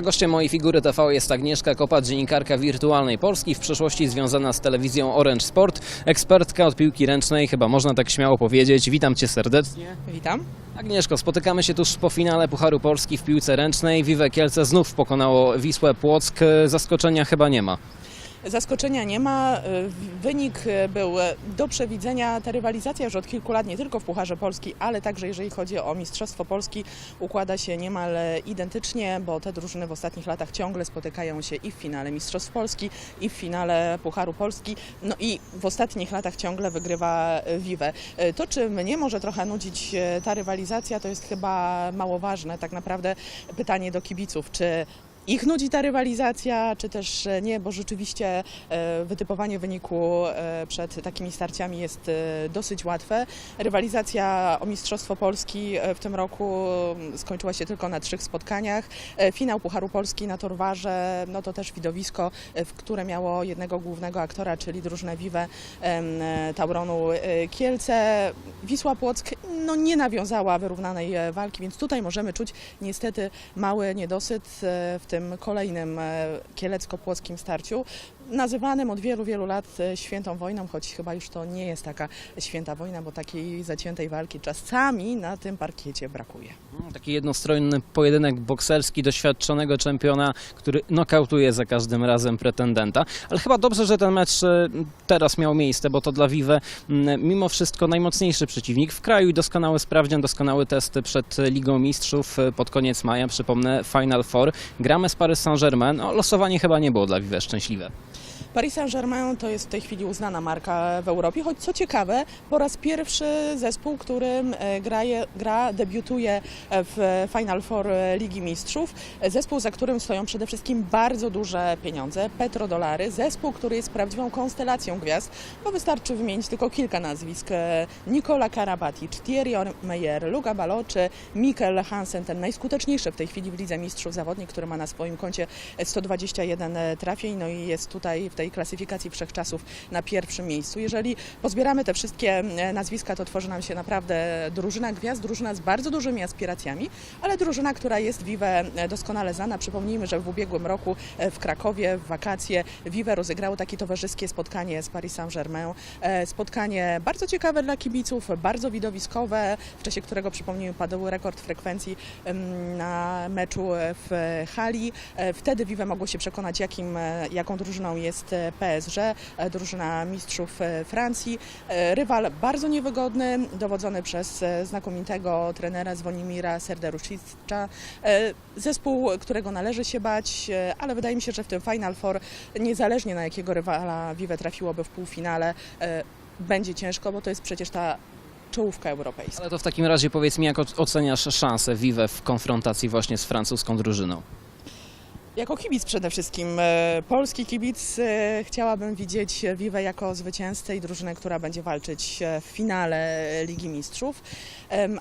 A gościem mojej figury TV jest Agnieszka Kopa, dziennikarka wirtualnej Polski, w przeszłości związana z telewizją Orange Sport, ekspertka od piłki ręcznej, chyba można tak śmiało powiedzieć. Witam Cię serdecznie. Witam. Agnieszko, spotykamy się tuż po finale Pucharu Polski w piłce ręcznej. Wiwe Kielce znów pokonało Wisłę Płock. Zaskoczenia chyba nie ma. Zaskoczenia nie ma. Y, Wynik y, był y, do przewidzenia. Ta rywalizacja już od kilku lat nie tylko w Pucharze Polski, ale także jeżeli chodzi o Mistrzostwo Polski układa się niemal identycznie, bo te drużyny w ostatnich latach ciągle spotykają się i w finale Mistrzostw Polski, i w finale Pucharu Polski. No i w ostatnich latach ciągle wygrywa Vive. To, czy mnie może trochę nudzić ta rywalizacja, to jest chyba mało ważne. Tak naprawdę pytanie do kibiców, czy ich nudzi ta rywalizacja, czy też e, nie, bo rzeczywiście e, wytypowanie wyniku e, przed takimi starciami jest dosyć łatwe. Rywalizacja o Mistrzostwo Polski w tym roku skończyła się tylko na trzech spotkaniach. Finał Pucharu Polski na Torwarze, no to też widowisko, w które miało jednego głównego aktora, czyli drużynę Vive Tauronu Kielce. Wisła Płock no, nie nawiązała wyrównanej e, walki, więc tutaj możemy czuć niestety mały niedosyt e, w tym kolejnym e, kielecko-płockim starciu, nazywanym od wielu, wielu lat świętą wojną, choć chyba już to nie jest taka święta wojna, bo takiej zaciętej walki czasami na tym parkiecie brakuje. Taki jednostronny pojedynek bokserski doświadczonego czempiona, który nokautuje za każdym razem pretendenta. Ale chyba dobrze, że ten mecz teraz miał miejsce, bo to dla Vive m, mimo wszystko najmocniejszy przeciwnik w kraju i doskonały sprawdzian, doskonały test przed Ligą Mistrzów e, pod koniec maja. Przypomnę Final Four. Gramy z Paris Saint-Germain. No, losowanie chyba nie było dla Vive szczęśliwe. Paris Saint-Germain to jest w tej chwili uznana marka w Europie, choć co ciekawe, po raz pierwszy zespół, którym e, gra, gra debiutuje w Final Four Ligi Mistrzów. Zespół, za którym stoją przede wszystkim bardzo duże pieniądze, petrodolary. Zespół, który jest prawdziwą konstelacją gwiazd, bo wystarczy wymienić tylko kilka nazwisk. E, Nicola Karabatic, Thierry Meyer, Luka Balo czy Mikkel Hansen, ten najskuteczniejszy w tej chwili w Lidze Mistrzów zawodnik, który ma na swoim koncie 121 trafień, no i jest tutaj w tej klasyfikacji wszechczasów na pierwszym miejscu. Jeżeli pozbieramy te wszystkie e, nazwiska, to tworzy nam się naprawdę drużyna gwiazd, drużyna z bardzo dużymi aspiracjami, ale drużyna, która jest Vive e, doskonale znana. Przypomnijmy, że w ubiegłym roku e, w Krakowie w wakacje Vive rozegrało takie towarzyskie spotkanie z Paris Saint-Germain. Spotkanie bardzo ciekawe dla kibiców, bardzo widowiskowe, w czasie którego przypomnijmy padł rekord frekwencji na meczu w hali. Wtedy Vive mogło się przekonać, jakim, jaką drużyną jest PSG, e, drużyna mistrzów e, Francji. E, Rywal bardzo niewygodny, dowodzony przez znakomitego trenera Zwonimira Serderuszicza. Zespół, którego należy się bać, ale wydaje mi się, że w tym Final Four, niezależnie na jakiego rywala Vive trafiłoby w półfinale, będzie ciężko, bo to jest przecież ta czołówka europejska. Ale to w takim razie powiedz mi, jak oceniasz szansę Vive w konfrontacji właśnie z francuską drużyną? Jako kibic przede wszystkim, e, polski kibic, e, chciałabym widzieć Vive jako zwycięzcę i drużynę, która będzie walczyć e, w finale Ligi Mistrzów.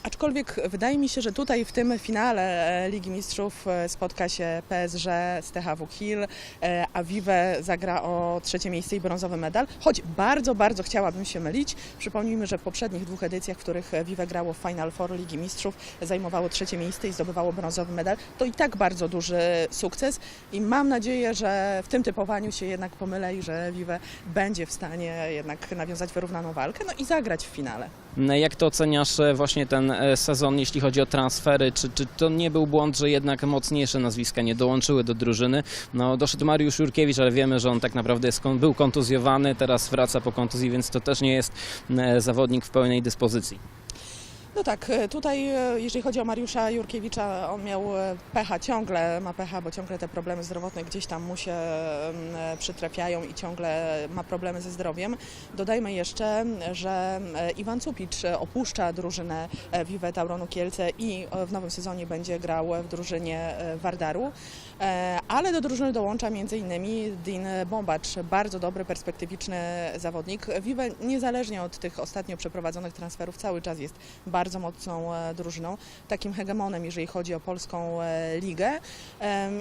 Aczkolwiek wydaje mi się, że tutaj w tym finale Ligi Mistrzów spotka się PSG z THW Kiel, a Vive zagra o trzecie miejsce i brązowy medal. Choć bardzo, bardzo chciałabym się mylić. Przypomnijmy, że w poprzednich dwóch edycjach, w których Vive grało w Final Four Ligi Mistrzów, zajmowało trzecie miejsce i zdobywało brązowy medal. To i tak bardzo duży sukces i mam nadzieję, że w tym typowaniu się jednak pomylę i że Vive będzie w stanie jednak nawiązać wyrównaną walkę no i zagrać w finale. Jak to oceniasz e, właśnie ten e, sezon, jeśli chodzi o transfery? Czy, czy to nie był błąd, że jednak mocniejsze nazwiska nie dołączyły do drużyny? No, doszedł Mariusz Jurkiewicz, ale wiemy, że on tak naprawdę jest, był kontuzjowany, teraz wraca po kontuzji, więc to też nie jest e, zawodnik w pełnej dyspozycji. No tak, e, tutaj e, jeżeli chodzi o Mariusza Jurkiewicza, on miał e, pecha, ciągle ma pecha, bo ciągle te problemy zdrowotne gdzieś tam mu się e, przytrafiają i ciągle ma problemy ze zdrowiem. Dodajmy jeszcze, że Iwan Cupicz opuszcza drużynę Vive Tauronu Kielce i w nowym sezonie będzie grał w drużynie Wardaru. Ale do drużyny dołącza m.in. Dean Bombacz, bardzo dobry, perspektywiczny zawodnik. Vive niezależnie od tych ostatnio przeprowadzonych transferów cały czas jest bardzo mocną e, drużyną, takim hegemonem, jeżeli chodzi o polską e, ligę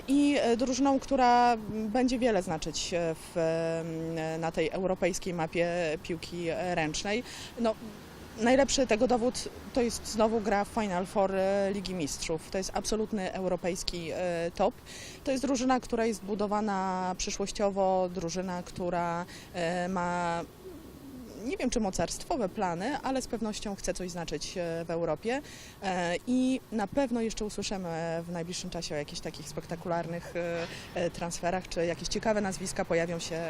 i e, drużyną, która będzie wiele znaczyć w, na tej europejskiej mapie piłki ręcznej. No, najlepszy tego dowód to jest znowu gra w Final Four Ligi Mistrzów. To jest absolutny europejski top. To jest drużyna, która jest budowana przyszłościowo, drużyna, która ma nie wiem czy mocarstwowe plany, ale z pewnością chce coś znaczyć e, w Europie. E, i na pewno jeszcze usłyszymy w najbliższym czasie o jakichś takich spektakularnych e, transferach, czy jakieś ciekawe nazwiska pojawią się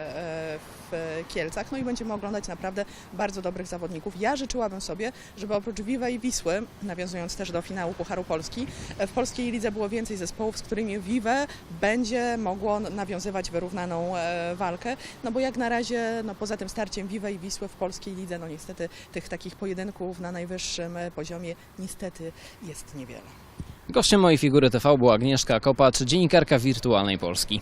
w Kielcach, no i będziemy oglądać naprawdę bardzo dobrych zawodników. Ja życzyłabym sobie, żeby oprócz Vive i Wisły, nawiązując też do finału Pucharu Polski, w polskiej lidze było więcej zespołów, z którymi Vive będzie mogło nawiązywać wyrównaną walkę, no bo jak na razie, no poza tym starciem Vive i Wisły w polskiej lidze, no niestety tych takich pojedynków na najwyższym poziomie niestety jest niewiele. Gościem mojej figury TV była Agnieszka Kopacz, dziennikarka Wirtualnej Polski.